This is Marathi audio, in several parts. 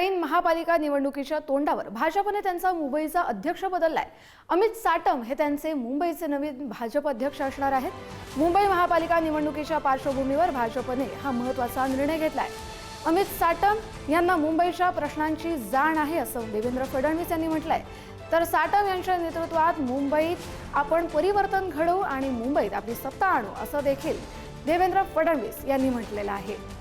ऐन महापालिका निवडणुकीच्या तोंडावर भाजपने त्यांचा मुंबईचा अध्यक्ष बदललाय. अमित साटम हे त्यांचे मुंबईचे नवीन भाजप अध्यक्ष असणार आहेत. मुंबई महापालिका निवडणुकीच्या पार्श्वभूमीवर भाजपने हा महत्त्वाचा निर्णय घेतलाय. अमित साटम यांना मुंबईच्या प्रश्नांची जाण आहे असं देवेंद्र फडणवीस यांनी म्हटलंय. तर साटम यांच्या नेतृत्वात मुंबईत आपण परिवर्तन घडवू आणि मुंबईत आपली सत्ता आणू असं देखील देवेंद्र फडणवीस यांनी म्हटलेलं आहे.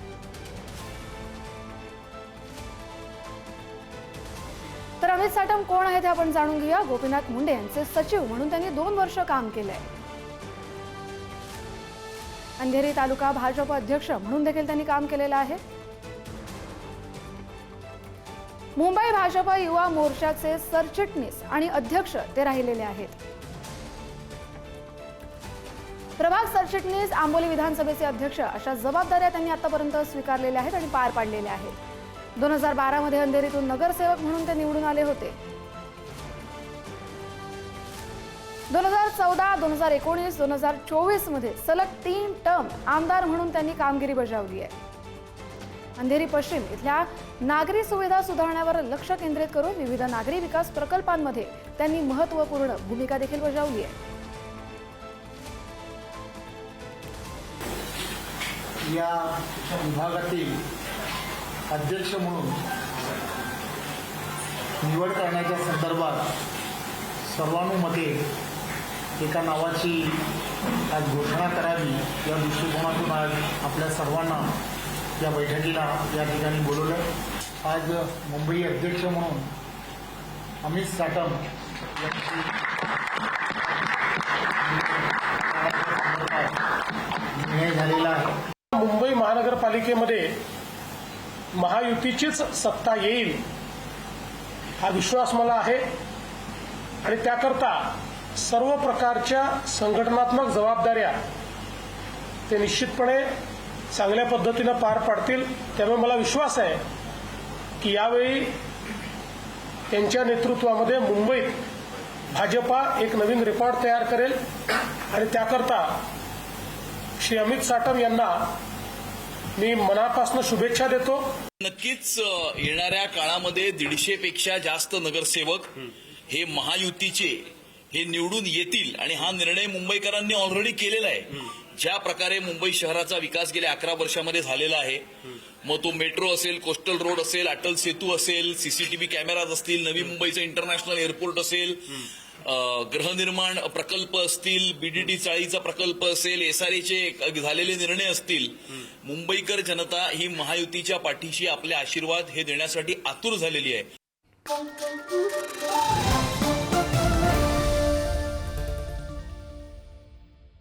अमित साटम कोण आहेत हे आपण जाणून घेऊया. गोपीनाथ मुंडे यांचे सचिव म्हणून त्यांनी दोन वर्ष काम केलंय. अंधेरी तालुका भाजप अध्यक्ष म्हणून देखील त्यांनी काम केलेलं आहे. मुंबई भाजप युवा मोर्चाचे सरचिटणीस आणि अध्यक्ष ते राहिलेले आहेत. प्रभाग सरचिटणीस आंबोली विधानसभेचे अध्यक्ष अशा जबाबदाऱ्या त्यांनी आतापर्यंत स्वीकारलेल्या आहेत आणि पार पाडलेल्या आहेत. दोन हजार बारामध्ये अंधेरीतून नगरसेवक म्हणून ते निवडून आले होते. दोन हजार चौदा दोन हजार एकोणीस दोन हजार चोवीसमध्ये सलग तीन टर्म आमदार म्हणून त्यांनी कामगिरी बजावली आहे. अंधेरी पश्चिम इथल्या नागरी सुविधा सुधारण्यावर लक्ष केंद्रित करून विविध नागरी विकास प्रकल्पांमध्ये त्यांनी महत्त्वपूर्ण भूमिका देखील बजावली आहे. या विभागातील अध्यक्ष म्हणून निवड करण्याच्या संदर्भात सर्वानुमते एका नावाची आज घोषणा करावी या दृष्टिकोनातून आज आपल्या सर्वांना या बैठकीला या ठिकाणी बोलवलं. आज मुंबई अध्यक्ष म्हणून अमित साटम यांची निर्णय झालेला आहे. मुंबई महानगरपालिकेमध्ये महायुतीचीच सत्ता येईल हा विश्वास मला आहे. आणि त्याकरता सर्व प्रकारच्या संघटनात्मक जबाबदाऱ्या ते निश्चितपणे चांगल्या पद्धतीनं पार पाडतील त्यामुळे मला विश्वास आहे की यावेळी त्यांच्या नेतृत्वामध्ये मुंबईत भाजपा एक नवीन रेकॉर्ड तयार करेल. आणि त्याकरता श्री अमित साटम यांना मी मनापासून शुभेच्छा देतो. नक्कीच येणाऱ्या काळामध्ये दीडशे पेक्षा जास्त नगरसेवक हे महायुतीचे हे निवडून येतील आणि हा निर्णय मुंबईकरांनी ऑलरेडी केलेला आहे. ज्या प्रकारे मुंबई शहराचा विकास गेल्या अकरा वर्षामध्ये झालेला आहे मग तो मेट्रो असेल कोस्टल रोड असेल अटल सेतू असेल सीसीटीव्ही कॅमेराज असतील नवी मुंबईचं इंटरनॅशनल एअरपोर्ट असेल गृहनिर्माण प्रकल्प असतील बीडीटी चाळीचा प्रकल्प असेल एसआरएचे झालेले निर्णय असतील मुंबईकर जनता ही महायुतीच्या पाठीशी आपले आशीर्वाद हे देण्यासाठी आतुर झालेली आहे.